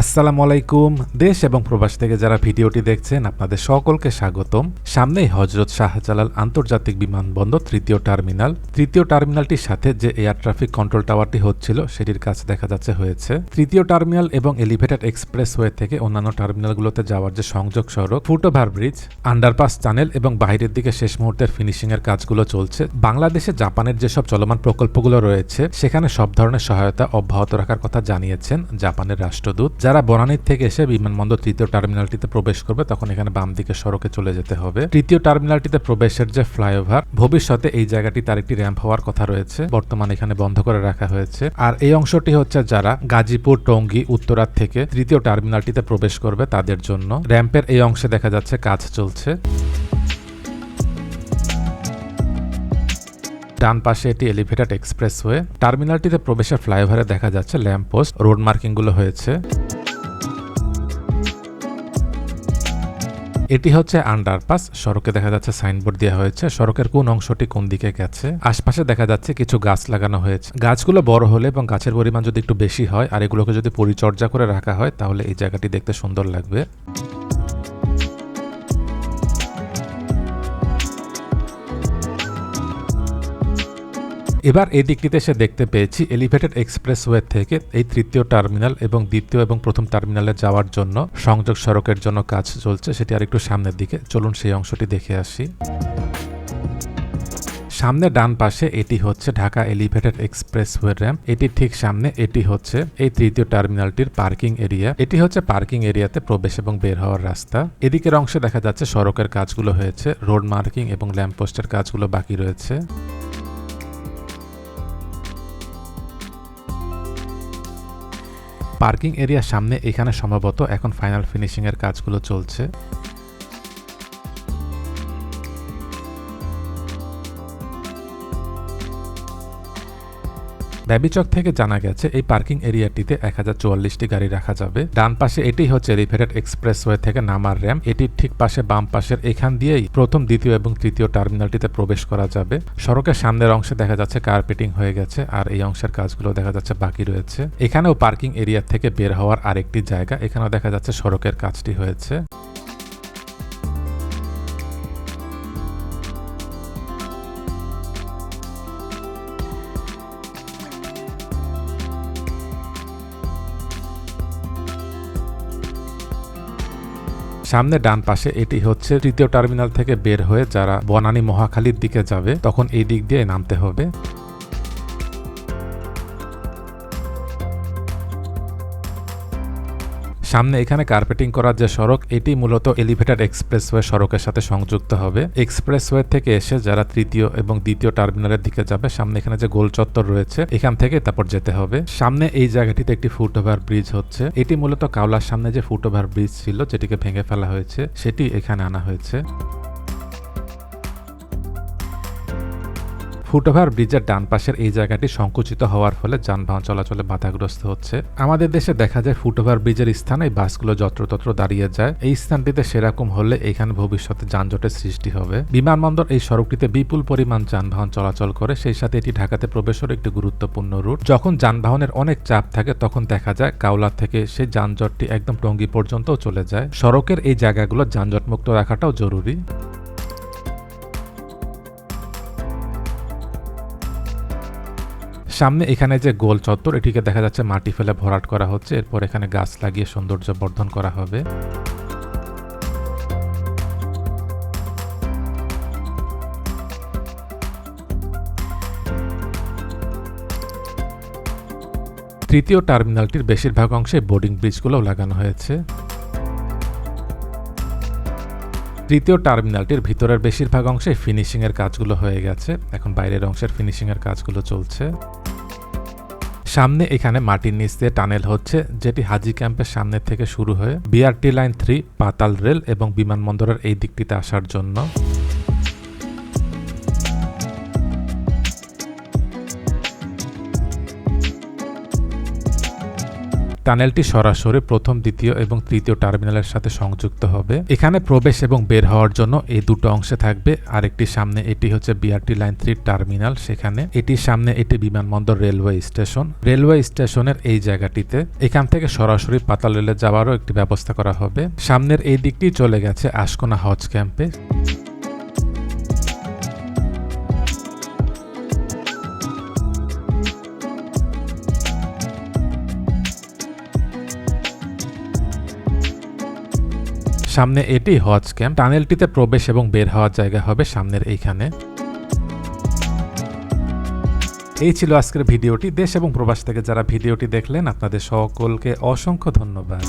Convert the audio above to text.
আসসালামু আলাইকুম। দেশ এবং প্রবাস থেকে যারা ভিডিওটি দেখছেন, আপনাদের সকলকে স্বাগতম। সামনেই হজরত শাহজালাল আন্তর্জাতিক বিমানবন্দর তৃতীয় টার্মিনাল। তৃতীয় টার্মিনালটির সাথে যে এয়ার ট্রাফিক কন্ট্রোল টাওয়ারটি হচ্ছিল, সেটির কাছে দেখা যাচ্ছে হয়েছে। তৃতীয় টার্মিনাল এবং এলিভেটেড এক্সপ্রেস ওয়ে থেকে অন্যান্য টার্মিনালগুলোতে যাওয়ার যে সংযোগ সড়ক, ফুটওভার ব্রিজ, আন্ডারপাস চ্যানেল এবং বাইরের দিকে শেষ মুহূর্তের ফিনিশিং এর কাজগুলো চলছে। বাংলাদেশে জাপানের যেসব চলমান প্রকল্পগুলো রয়েছে, সেখানে সব ধরনের সহায়তা অব্যাহত রাখার কথা জানিয়েছেন জাপানের রাষ্ট্রদূত। যারা বনানীর থেকে এসে বিমানবন্দর তৃতীয় টার্মিনালটিতে প্রবেশ করবে, তখন এখানে বাম দিকে সড়কে চলে যেতে হবে। তৃতীয় টার্মিনালটিতে প্রবেশের যে ফ্লাইওভার, ভবিষ্যতে এই জায়গাটি তার একটি র্যাম্প হওয়ার কথা রয়েছে, বর্তমানে এখানে বন্ধ করে রাখা হয়েছে। আর এই অংশটি হচ্ছে যারা গাজীপুর, টঙ্গী উত্তরার থেকে তৃতীয় টার্মিনালটিতে প্রবেশ করবে তাদের জন্য। র্যাম্পের এই অংশে দেখা যাচ্ছে কাজ চলছে। ডান পাশে এটি এলিভেটেড এক্সপ্রেসওয়ে। টার্মিনালটিতে প্রবেশের ফ্লাইওভারে দেখা যাচ্ছে ল্যাম্প পোস্ট রোড মার্কিংগুলো হয়েছে। এটি হচ্ছে আন্ডারপাস সড়কে দেখা যাচ্ছে সাইনবোর্ড দেওয়া হয়েছে। সড়কের কোন অংশটি কোন দিকে গেছে? আশপাশে দেখা যাচ্ছে কিছু গাছ লাগানো হয়েছে। গাছগুলো বড় হলে এবং গাছের পরিমাণ যদি একটু বেশি হয়, আর এগুলোকে যদি পরিচর্যা করে রাখা হয়, তাহলে এই জায়গাটি দেখতে সুন্দর লাগবে। এবার এই দিকটিতে এসে দেখতে পেয়েছি এলিভেটেড এক্সপ্রেসওয়ে থেকে এই তৃতীয় টার্মিনাল এবং দ্বিতীয় এবং প্রথম টার্মিনালে যাওয়ার জন্য সংযোগ সড়কের জন্য কাজ চলছে, সেটি আর একটু সামনের দিকে। চলুন সেই অংশটি দেখে আসি। সামনে ডান পাশে এটি হচ্ছে ঢাকা এলিভেটেড এক্সপ্রেসওয়ে র্যাম্প এটি ঠিক সামনে, এটি হচ্ছে এই তৃতীয় টার্মিনালটির পার্কিং এরিয়া এটি হচ্ছে পার্কিং এরিয়াতে প্রবেশ এবং বের হওয়ার রাস্তা। এদিকের অংশে দেখা যাচ্ছে সড়কের কাজগুলো হয়েছে রোড মার্কিং এবং ল্যাম্পপোস্টের কাজগুলো বাকি রয়েছে। পার্কিং এরিয়ার সামনে এখানে সম্ভবত এখন ফাইনাল ফিনিশিংয়ের কাজগুলো চলছে। ব্যাবিচক থেকে জানা গেছে, এই পার্কিং এরিয়াটিতে এক গাড়ি রাখা যাবে। ডান পাশে এটি হচ্ছে এলিভেটেড এক্সপ্রেসওয়ে থেকে নামার র্যাম্প এটির ঠিক পাশে বাম পাশের এখান দিয়েই প্রথম, দ্বিতীয় এবং তৃতীয় টার্মিনালটিতে প্রবেশ করা যাবে। সড়কের সামনের অংশে দেখা যাচ্ছে কার্পেটিং হয়ে গেছে আর এই অংশের কাজগুলো দেখা যাচ্ছে বাকি রয়েছে। এখানেও পার্কিং এরিয়া থেকে বের হওয়ার আরেকটি জায়গা। এখানেও দেখা যাচ্ছে সড়কের কাজটি হয়েছে। সামনে ডান পাশে এটি হচ্ছে তৃতীয় টার্মিনাল থেকে বের হয়ে যারা বনানী মহাখালীর দিকে যাবে, তখন এই দিক দিয়ে নামতে হবে। সামনে এখানে কার্পেটিং করার যে সড়ক, এটি মূলত এলিভেটেড এক্সপ্রেসওয়ে সড়কের সাথে সংযুক্ত হবে। এক্সপ্রেসওয়ে থেকে এসে যারা তৃতীয় এবং দ্বিতীয় টার্মিনালের দিকে যাবে, সামনে এখানে যে গোল চত্বর রয়েছে, এখান থেকে তারপর যেতে হবে। সামনে এই জায়গাটিতে একটি ফুটওভার ব্রিজ হচ্ছে। এটি মূলত কাউলার সামনে যে ফুটওভার ব্রিজ ছিল, যেটিকে ভেঙে ফেলা হয়েছে, সেটি এখানে আনা হয়েছে। ফুটওভার ব্রিজের ডান পাশের এই জায়গাটি সংকুচিত হওয়ার ফলে যানবাহন চলাচলে বাধাগ্রস্ত হচ্ছে। আমাদের দেশে দেখা যায় ফুটওভার ব্রিজের স্থানে বাসগুলো যত্রতত্র দাঁড়িয়ে যায়। এই স্থানটিতে সেরকম হলে এখানে ভবিষ্যতে যানজটের সৃষ্টি হবে। বিমানবন্দর এই সড়কটিতে বিপুল পরিমাণ যানবাহন চলাচল করে, সেই সাথে এটি ঢাকাতে প্রবেশের একটি গুরুত্বপূর্ণ রুট। যখন যানবাহনের অনেক চাপ থাকে, তখন দেখা যায় কাউলা থেকে সেই যানজটটি একদম টঙ্গি পর্যন্তও চলে যায়। সড়কের এই জায়গাগুলো যানজটমুক্ত রাখাটাও জরুরি। সামনে এখানে যে গোল চত্বর, এটিকে দেখা যাচ্ছে মাটি ফেলে ভরাট করা হচ্ছে। এরপর এখানে গাছ লাগিয়ে সৌন্দর্য বর্ধন করা হবে। তৃতীয় টার্মিনালটির বেশিরভাগ অংশে বোর্ডিং ব্রিজগুলোও লাগানো হয়েছে। তৃতীয় টার্মিনালটির ভিতরের বেশিরভাগ অংশে ফিনিশিং এর কাজগুলো হয়ে গেছে। এখন বাইরের অংশের ফিনিশিং এর কাজগুলো চলছে। সামনে এখানে মাটির নিচ দিয়ে টানেল হচ্ছে, যেটি হাজি ক্যাম্পের সামনে থেকে শুরু হয়ে বিআরটি লাইন থ্রি, পাতাল রেল এবং বিমানবন্দরের এই দিকটিতে আসার জন্য। টানেলটি সরাসরি প্রথম, দ্বিতীয় এবং তৃতীয় টার্মিনালের সাথে সংযুক্ত হবে। এখানে প্রবেশ এবং বের হওয়ার জন্য এই দুটো অংশে থাকবে। আরেকটি সামনে এটি হচ্ছে বিআরটি লাইন থ্রি টার্মিনাল, সেখানে এটির সামনে এটি বিমানবন্দর রেলওয়ে স্টেশন। রেলওয়ে স্টেশনের এই জায়গাটিতে এখান থেকে সরাসরি পাতাল রেলে যাওয়ারও একটি ব্যবস্থা করা হবে। সামনের এই দিকটি চলে গেছে আশকোনা হজ ক্যাম্পে। সামনে এটি হজ ক্যাম্প। টানেলটিতে প্রবেশ এবং বের হওয়ার জায়গা হবে সামনের এইখানে। এই ছিল আজকের ভিডিওটি। দেশ এবং প্রবাস থেকে যারা ভিডিওটি দেখলেন, আপনাদের সকলকে অসংখ্য ধন্যবাদ।